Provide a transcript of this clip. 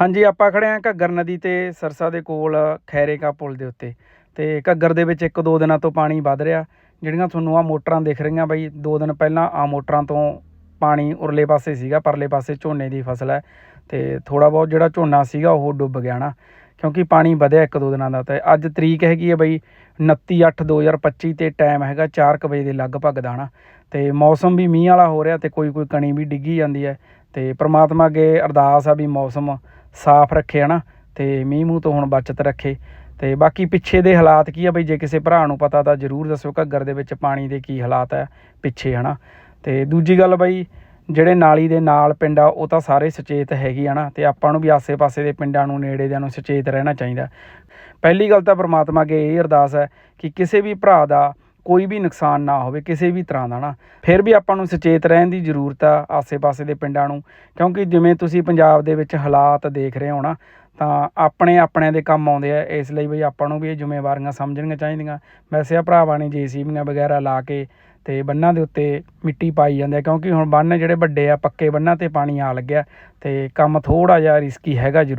ਹਾਂਜੀ, ਆਪਾਂ ਖੜੇ ਆਂ ਘੱਗਰ ਨਦੀ ਤੇ ਸਰਸਾ ਦੇ ਕੋਲ ਖੈਰੇ ਕਾ ਪੁਲ ਦੇ ਉੱਤੇ। ਤੇ ਘੱਗਰ ਦੇ ਵਿੱਚ ਇੱਕ ਦੋ ਦਿਨਾਂ ਤੋਂ ਪਾਣੀ ਵੱਧ ਰਿਹਾ। ਜਿਹੜੀਆਂ ਤੁਹਾਨੂੰ ਆ ਮੋਟਰਾਂ ਦਿਖ ਰਹੀਆਂ ਬਈ, ਦੋ ਦਿਨ ਪਹਿਲਾਂ ਆ ਮੋਟਰਾਂ ਤੋਂ ਪਾਣੀ ਉਰਲੇ ਪਾਸੇ ਸੀਗਾ, ਪਰਲੇ ਪਾਸੇ ਝੋਨੇ ਦੀ ਫਸਲ ਹੈ। ਤੇ ਥੋੜਾ ਬਹੁਤ ਜਿਹੜਾ ਝੋਨਾ ਸੀਗਾ, ਉਹ ਡੁੱਬ ਗਿਆ ਨਾ। ਕਿਉਂਕਿ ਪਾਣੀ ਵਧਿਆ ਇੱਕ ਦੋ ਦਿਨਾਂ ਦਾ। ਤੇ ਅੱਜ ਤਰੀਕ ਹੈਗੀ ਹੈ ਬਈ 29/8/2025 ਤੇ ਟਾਈਮ ਹੈਗਾ 4 ਵਜੇ ਦੇ ਲਗਭਗ ਦਾ ਨਾ। ਤੇ ਮੌਸਮ ਵੀ ਮੀਂਹ ਵਾਲਾ ਹੋ ਰਿਹਾ ਤੇ ਕੋਈ ਕੋਈ ਕਣੀ ਵੀ ਡਿੱਗੀ ਜਾਂਦੀ ਹੈ। ਤੇ ਪ੍ਰਮਾਤਮਾ ਅੱਗੇ ਅਰਦਾਸ ਆ ਵੀ ਮੌਸਮ ਸਾਫ਼ ਰੱਖੇ, ਹਨਾ? ਤੇ ਮੀਂਹ ਮੂੰਹ ਤੋਂ ਹੁਣ ਬਚਤ ਰੱਖੇ। ਤੇ ਬਾਕੀ ਪਿੱਛੇ ਦੇ ਹਾਲਾਤ ਕੀ ਆ ਬਈ? ਜੇ ਕਿਸੇ ਭਰਾ ਨੂੰ ਪਤਾ ਤਾਂ ਜਰੂਰ ਦੱਸੋ ਘੱਗਰ ਦੇ ਵਿੱਚ ਪਾਣੀ ਦੇ ਕੀ ਹਾਲਾਤ ਹੈ ਪਿੱਛੇ, ਹਨਾ? ਤੇ ਦੂਜੀ ਗੱਲ ਬਈ, ਜਿਹੜੇ ਨਾਲੀ ਦੇ ਨਾਲ ਪਿੰਡ ਆ, ਉਹ ਤਾਂ ਸਾਰੇ ਸੁਚੇਤ ਹੈਗੀ ਆ ਨਾ ਤੇ ਆਪਾਂ ਨੂੰ ਵੀ ਆਸੇ-ਪਾਸੇ ਦੇ ਪਿੰਡਾਂ ਨੂੰ ਨੇੜੇ ਦਿਆਂ ਨੂੰ ਸੁਚੇਤ ਰਹਿਣਾ ਚਾਹੀਦਾ। ਪਹਿਲੀ ਗੱਲ ਤਾਂ ਪ੍ਰਮਾਤਮਾ ਅੱਗੇ ਇਹ ਅਰਦਾਸ ਹੈ ਕਿ ਕਿਸੇ ਵੀ ਭਰਾ ਦਾ ਕੋਈ ਵੀ ਨੁਕਸਾਨ ਨਾ ਹੋਵੇ, ਕਿਸੇ ਵੀ ਤਰ੍ਹਾਂ ਦਾ ਨਾ, ਫਿਰ ਵੀ ਆਪਾਂ ਨੂੰ ਸੁਚੇਤ ਰਹਿਣ ਦੀ ਜ਼ਰੂਰਤ ਆ ਆਸੇ-ਪਾਸੇ ਦੇ ਪਿੰਡਾਂ ਨੂੰ, ਕਿਉਂਕਿ ਜਿਵੇਂ ਤੁਸੀਂ ਪੰਜਾਬ ਦੇ ਵਿੱਚ ਹਾਲਾਤ ਦੇਖ ਰਹੇ ਹੋ ਨਾ, ਤਾਂ ਆਪਣੇ ਆਪਣਿਆਂ ਦੇ ਕੰਮ ਆਉਂਦੇ ਆ, ਇਸ ਲਈ ਬਈ ਆਪਾਂ ਨੂੰ ਵੀ ਇਹ ਜ਼ਿੰਮੇਵਾਰੀਆਂ ਸਮਝਣੀਆਂ ਚਾਹੀਦੀਆਂ। ਵੈਸੇ ਆ ਭਰਾਵਾਂ ਨੇ ਜੀਸੀਬੀਆਂ ਵਗੈਰਾ ਲਾ ਕੇ ਤੇ ਬੰਨਾਂ ਦੇ ਉੱਤੇ ਮਿੱਟੀ ਪਾਈ ਜਾਂਦੇ ਆ, ਕਿਉਂਕਿ ਹੁਣ ਬੰਨ ਜਿਹੜੇ ਵੱਡੇ ਆ, ਪੱਕੇ ਬੰਨਾਂ ਤੇ ਪਾਣੀ ਆ ਲੱਗਿਆ ਤੇ ਕੰਮ ਥੋੜਾ ਜਿਹਾ ਰਿਸਕੀ ਹੈਗਾ ਜ਼ਰੂਰ।